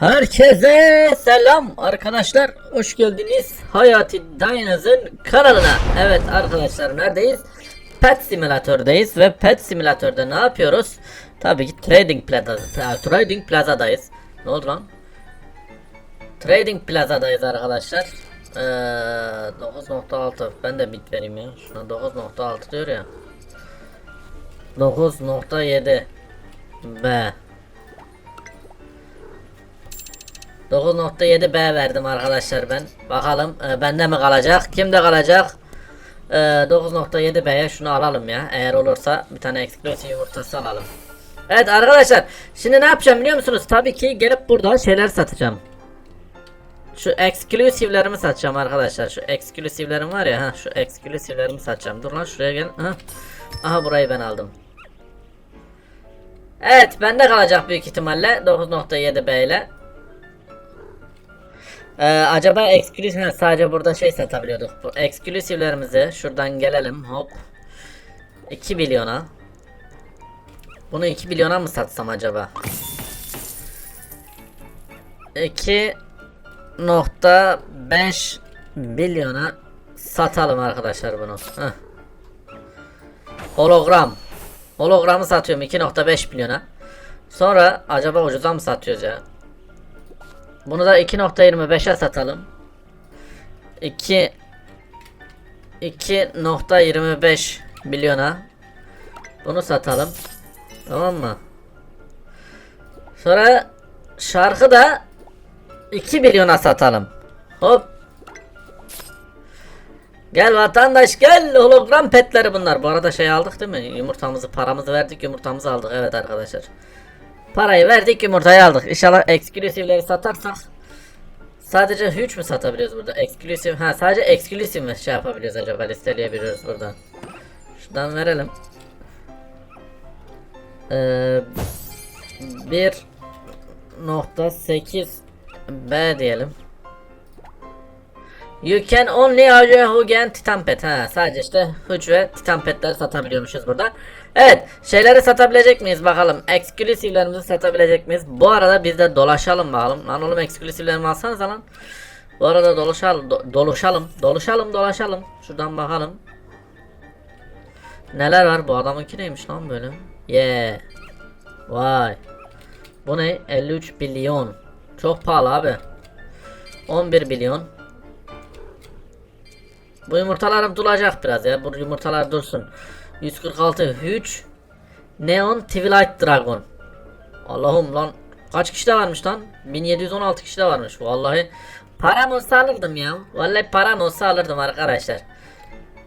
Herkese selam arkadaşlar. Hoş geldiniz Hayati Dayanız'ın kanalına. Evet arkadaşlar neredeyiz? Pet Simülatör'deyiz ve Pet Simülatör'de ne yapıyoruz? Tabii ki Trading Plaza, Trading Plaza'dayız. Ne oldu lan? Trading Plaza'dayız arkadaşlar. Ee, 9.6 ben de bit vereyim ya. Şuna 9.6 diyor ya. 9.7 B 9.7 B verdim arkadaşlar ben. Bakalım e, bende mi kalacak? Kimde kalacak? E, 9.7 B'ye şunu alalım ya. Eğer olursa bir tane eksklusif yumurtası alalım. Evet arkadaşlar. Şimdi ne yapacağım biliyor musunuz? Tabii ki gelip burada şeyler satacağım. Şu eksklusiflerimi satacağım arkadaşlar. Şu eksklusiflerim var ya. Ha, şu eksklusiflerimi satacağım. Dur lan şuraya gel. Ha. Aha burayı ben aldım. Evet bende kalacak büyük ihtimalle 9.7 B ile. Ee, acaba ha, sadece burada şey satabiliyorduk. Bu eksklusiflerimizi şuradan gelelim hop. 2 milyona. Bunu 2 milyona mı satsam acaba? 2.5 milyona satalım arkadaşlar bunu. Heh. Hologram. Hologramı satıyorum 2.5 milyona. Sonra acaba ucuza mı satıyoruz ya? Bunu da 2.25'e satalım. 2 2.25 milyona bunu satalım. Tamam mı? Sonra şarkı da 2 milyona satalım. Hop. Gel vatandaş gel hologram petleri bunlar. Bu arada şey aldık değil mi? Yumurtamızı paramızı verdik yumurtamızı aldık. Evet arkadaşlar. Parayı verdik yumurtayı aldık. İnşallah eksklusifleri satarsak Sadece 3 mü satabiliyoruz burada? Eksklusif. Ha sadece eksklusif mi şey yapabiliyoruz acaba listeleyebiliyoruz buradan. Şuradan verelim. Ee, 1.8 B diyelim. You can only argue who titan pet. Ha sadece işte hüc ve titan petleri satabiliyormuşuz burada. Evet şeyleri satabilecek miyiz bakalım. Eksklusiflerimizi satabilecek miyiz? Bu arada biz de dolaşalım bakalım. Lan oğlum eksklusiflerimi alsanıza lan. Bu arada dolaşalım, do- doluşalım, doluşalım, dolaşalım. Şuradan bakalım. Neler var? Bu adamınki neymiş lan böyle? Yeah. Vay. Bu ne? 53 milyon. Çok pahalı abi. 11 milyon. Bu yumurtalarım duracak biraz ya. Bu yumurtalar dursun. 146 Huge Neon Twilight Dragon. Allah'ım lan kaç kişi de varmış lan? 1716 kişi de varmış. Vallahi param olsa alırdım ya. Vallahi param olsa alırdım arkadaşlar.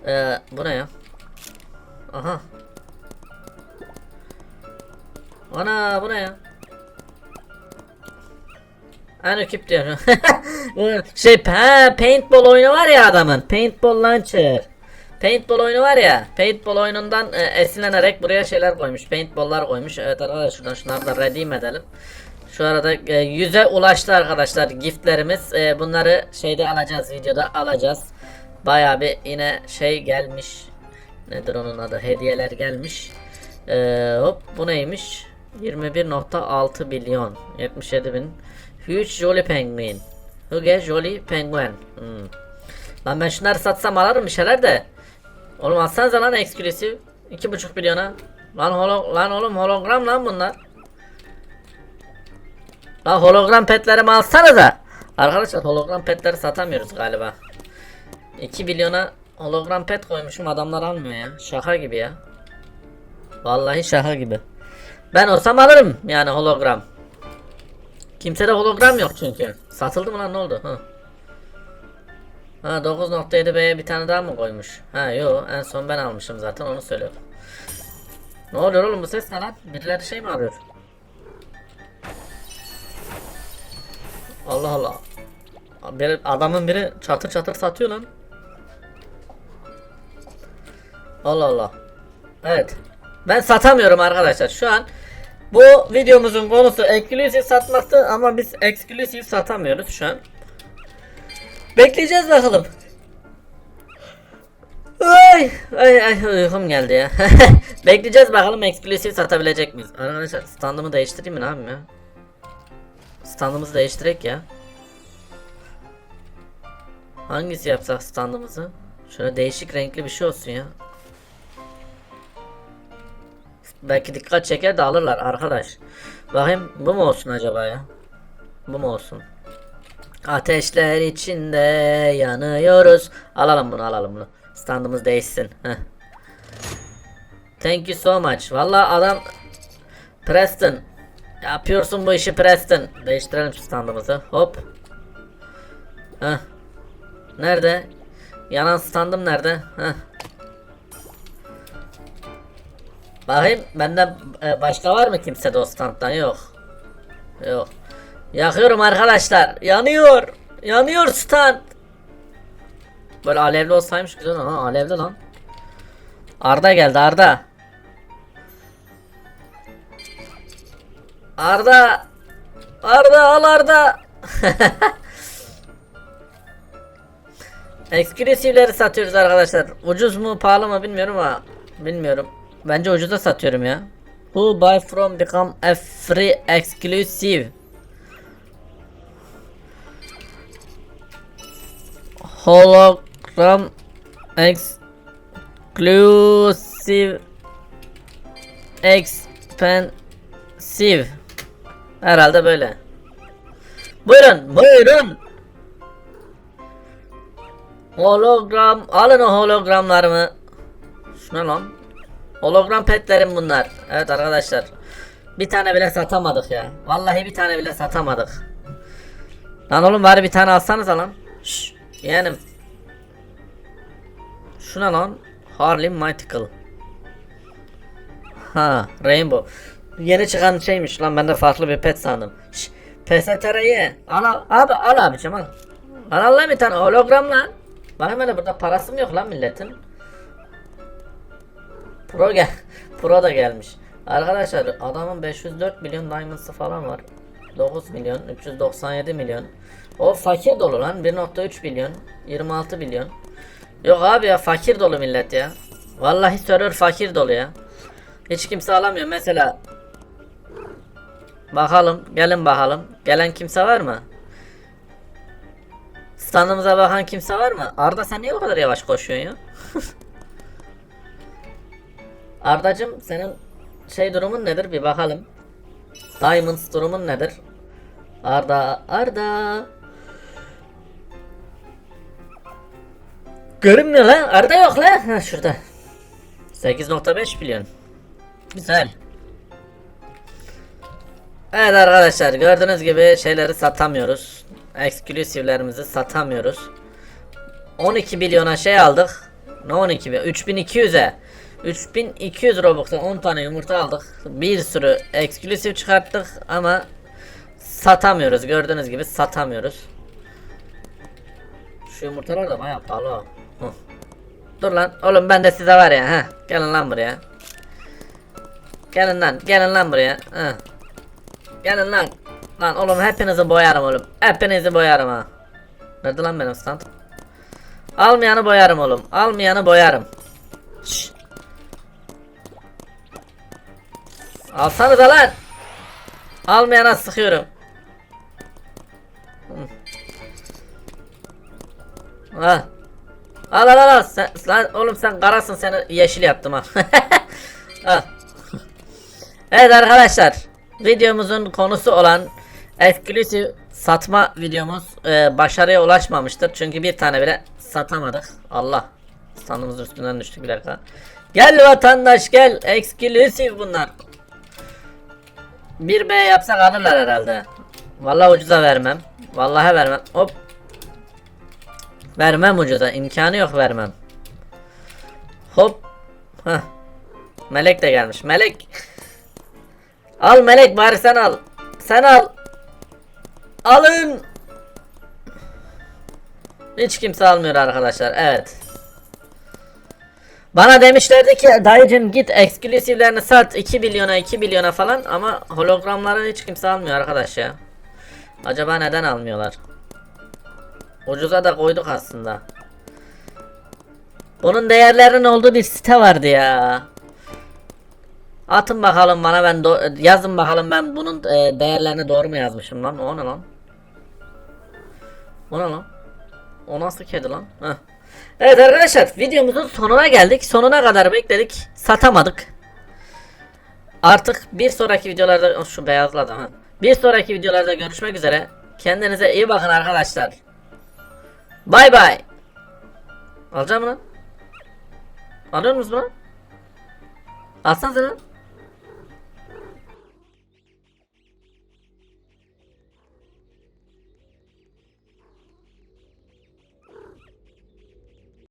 Ee, bu ne ya? Aha. Ana bu ne ya? Aynı ekip diyor. şey ha, paintball oyunu var ya adamın. Paintball launcher. Paintball oyunu var ya. Paintball oyunundan e, esinlenerek buraya şeyler koymuş. Paintball'lar koymuş. Evet arkadaşlar şuradan şunları da redeem edelim. Şu arada e, yüze ulaştı arkadaşlar giftlerimiz. E, bunları şeyde alacağız videoda alacağız. Baya bir yine şey gelmiş. Nedir onun adı? Hediyeler gelmiş. E, hop bu neymiş? 21.6 milyon. 77 bin. Huge Jolly Penguin. Huge Jolly Penguin. Hmm. Lan ben şunları satsam alırım bir şeyler de. Oğlum atsanıza lan eksklusif. 2.5 milyona. Lan holo lan oğlum hologram lan bunlar. Lan hologram petlerimi alsanıza. Arkadaşlar hologram petleri satamıyoruz galiba. 2 milyona hologram pet koymuşum adamlar almıyor ya. Şaka gibi ya. Vallahi şaka gibi. Ben olsam alırım yani hologram. Kimsede hologram yok çünkü. Satıldı mı lan ne oldu? Ha. Ha 9.7 B'ye bir tane daha mı koymuş? Ha yo en son ben almışım zaten onu söylüyorum. Ne oluyor oğlum bu ses ne lan? Birileri şey mi arıyor? Allah Allah. Biri, adamın biri çatır çatır satıyor lan. Allah Allah. Evet. Ben satamıyorum arkadaşlar. Şu an bu videomuzun konusu eksklusif satmaktı ama biz eksklusif satamıyoruz şu an. Bekleyeceğiz bakalım. Ay ay ay uykum geldi ya. Bekleyeceğiz bakalım eksklusif satabilecek miyiz? Arkadaşlar standımı değiştireyim mi ne yapayım ya? Stand standımızı değiştirek ya. Hangisi yapsak standımızı? Şöyle değişik renkli bir şey olsun ya. Belki dikkat çeker de alırlar arkadaş. Bakayım bu mu olsun acaba ya? Bu mu olsun? Ateşler içinde yanıyoruz. Alalım bunu alalım bunu. Standımız değişsin. Heh. Thank you so much. Valla adam Preston. Yapıyorsun bu işi Preston. Değiştirelim şu standımızı. Hop. Heh. Nerede? Yanan standım nerede? Heh. Bakayım bende e, başka var mı kimse de? Yok. Yok. Yakıyorum arkadaşlar. Yanıyor. Yanıyor stand. Böyle alevli olsaymış güzel ama alevli lan. Arda geldi Arda. Arda. Arda al Arda. Eksklusivleri satıyoruz arkadaşlar. Ucuz mu pahalı mı bilmiyorum ama bilmiyorum. Bence ucuza satıyorum ya. Who buy from become a free exclusive. Hologram exclusive expensive. Herhalde böyle. Buyurun, buyurun. Hologram, alın o hologramlarımı. Şuna lan. Hologram petlerim bunlar. Evet arkadaşlar. Bir tane bile satamadık ya. Vallahi bir tane bile satamadık. Lan oğlum bari bir tane alsanız lan. Şşş. Yeğenim. Şuna lan. Harley Mythical. Ha, Rainbow. Yeni çıkan şeymiş lan ben de farklı bir pet sandım. Şş, PSTR'yi al al- abi al abicim al. Lan bir tane hologram lan. Bana böyle burada parası mı yok lan milletin? Pro gel. Pro da gelmiş. Arkadaşlar adamın 504 milyon diamonds'ı falan var. 9 milyon, 397 milyon. O fakir dolu lan. 1.3 milyon, 26 milyon. Yok abi ya fakir dolu millet ya. Vallahi server fakir dolu ya. Hiç kimse alamıyor mesela. Bakalım, gelin bakalım. Gelen kimse var mı? Standımıza bakan kimse var mı? Arda sen niye o kadar yavaş koşuyorsun ya? Ardacım senin şey durumun nedir bir bakalım. Diamonds durumun nedir? Arda, Arda. Görünmüyor lan. Arda yok lan. Ha şurada. 8.5 milyon. Güzel. Evet arkadaşlar gördüğünüz gibi şeyleri satamıyoruz. Eksklusivlerimizi satamıyoruz. 12 milyona şey aldık. Ne 12 milyon? 3200'e. 3200 Robux'a 10 tane yumurta aldık. Bir sürü eksklusif çıkarttık ama satamıyoruz. Gördüğünüz gibi satamıyoruz. Şu yumurtalar da bayağı pahalı. Dur lan oğlum ben de size var ya ha. Gelin lan buraya. Gelin lan gelin lan buraya. Ha. Gelin lan. Lan oğlum hepinizi boyarım oğlum. Hepinizi boyarım ha. Nerede lan benim stand? Almayanı boyarım oğlum. Almayanı boyarım. Şşş. Alsanıza lan. Almayana sıkıyorum. Hı. Al. Al al al. Sen, lan oğlum sen karasın seni yeşil yaptım ha. al. Evet arkadaşlar. Videomuzun konusu olan exclusive satma videomuz e, başarıya ulaşmamıştır. Çünkü bir tane bile satamadık. Allah. Standımız üstünden düştük bir dakika. Gel vatandaş gel. Exclusive bunlar. 1B yapsak alırlar herhalde. Vallahi ucuza vermem. Vallahi vermem. Hop. Vermem ucuza. imkanı yok vermem. Hop. Heh. Melek de gelmiş. Melek. Al Melek bari sen al. Sen al. Alın. Hiç kimse almıyor arkadaşlar. Evet. Bana demişlerdi ki dayıcım git eksklusivlerini sat 2 milyona 2 milyona falan ama hologramları hiç kimse almıyor arkadaş ya. Acaba neden almıyorlar? Ucuza da koyduk aslında. Bunun değerlerinin olduğu bir site vardı ya. Atın bakalım bana ben yazın bakalım ben bunun e, değerlerini doğru mu yazmışım lan? O ne lan? O ne lan? O nasıl kedi lan? Heh. Evet arkadaşlar videomuzun sonuna geldik. Sonuna kadar bekledik. Satamadık. Artık bir sonraki videolarda şu beyazladı ha. Bir sonraki videolarda görüşmek üzere. Kendinize iyi bakın arkadaşlar. Bay bay. Alacağım mı lan? Alıyor musunuz lan? Alsanıza lan.